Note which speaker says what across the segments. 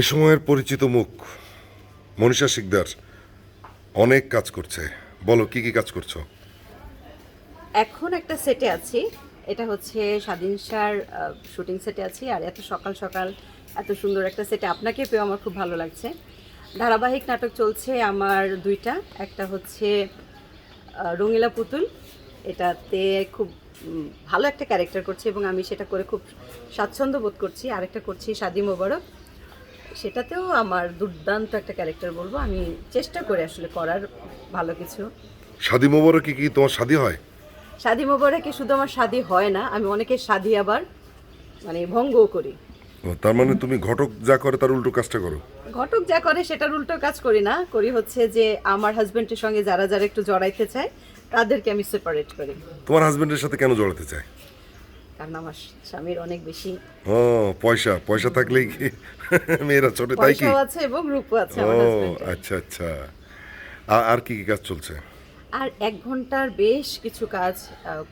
Speaker 1: এ সময়ের পরিচিত মুখ, মনীষা শিকদার, অনেক কাজ করছে। বলো, কি কি কাজ করছ?
Speaker 2: এখন একটা সেটে আছি। এটা হচ্ছে স্বাধীন সার শুটিং সেটে আছি। আর এত সকাল সকাল এত সুন্দর একটা সেটে আপনাকে পেয়ে আমার খুব ভালো লাগছে। ধারাবাহিক নাটক চলছে আমার দুইটা। একটা হচ্ছে রঙিলা পুতুল। এটাতে খুব ভালো একটা ক্যারেক্টার করছি এবং আমি সেটা করে খুব স্বাচ্ছন্দ্য বোধ করছি। আরেকটা করছি সাদি মোবারক। সেটাতেও আমার দুর্দান্ত একটা ক্যারেক্টার বলব। আমি চেষ্টা করি আসলে করার ভালো কিছু।
Speaker 1: শাদি মোবারকে কি তোমার শাদি হয়?
Speaker 2: শাদি মোবারকে শুধু আমার শাদি হয় না আমি অনেকের শাদি আবার মানে ভঙ্গও করি।
Speaker 1: তার মানে তুমি ঘটক যা করে তার উল্টো কাজটা করো?
Speaker 2: ঘটক যা করে সেটার উল্টো কাজ করি না করি হচ্ছে যে আমার হাজবেন্ডের সঙ্গে যারা যারা একটু জড়াইতে চায় তাদেরকে আমি সেপারেট করি।
Speaker 1: তোমার হাজবেন্ডের সাথে কেন জড়াতে চায়?
Speaker 2: কারণ আমার স্বামীর অনেক বেশি
Speaker 1: ও পয়সা পয়সা থাকলেই কি? মেয়েরা ছোটে তাই কি?
Speaker 2: আছে এবং রূপও আছে
Speaker 1: ও আচ্ছা আচ্ছা। আর কি কি কাজ চলছে?
Speaker 2: আর এক ঘণ্টার বেশ কিছু কাজ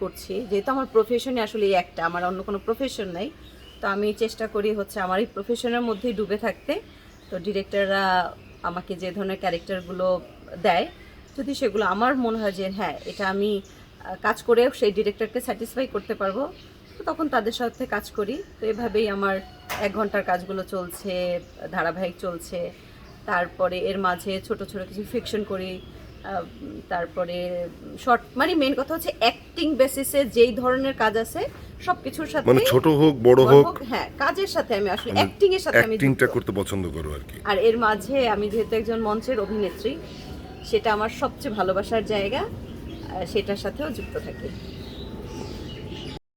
Speaker 2: করছি। যেহেতু আমার প্রফেশনে আসলে এই একটা আমার অন্য কোনো প্রফেশন নাই। তো আমি চেষ্টা করি হচ্ছে আমার এই প্রফেশনের মধ্যেই ডুবে থাকতে। তো ডিরেক্টররা আমাকে যে ধরনের ক্যারেক্টারগুলো দেয় যদি সেগুলো আমার মনে হয় যে হ্যাঁ এটা আমি কাজ করে সেই ডিরেক্টরকে স্যাটিসফাই করতে পারব তো তখন তাদের সাথে কাজ করি। তো এভাবেই আমার এক ঘণ্টার কাজগুলো চলছে ধারাবাহিক চলছে। তারপরে এর মাঝে ছোট ছোট কিছু ফিকশন করি। তারপরে শর্ট মানে মেন কথা হচ্ছে অ্যাক্টিং বেসিসে যেই ধরনের কাজ আছে সব কিছুর সাথে
Speaker 1: মানে ছোট হোক বড় হোক
Speaker 2: হ্যাঁ কাজের সাথে আমি আসলে অ্যাক্টিং এর সাথে আমি
Speaker 1: অ্যাক্টিংটা করতে পছন্দ করো আর কি।
Speaker 2: আর এর মাঝে আমি যেহেতু একজন মঞ্চের অভিনেত্রী সেটা আমার সবচেয়ে ভালোবাসার জায়গা সেটার সাথেও যুক্ত থাকি।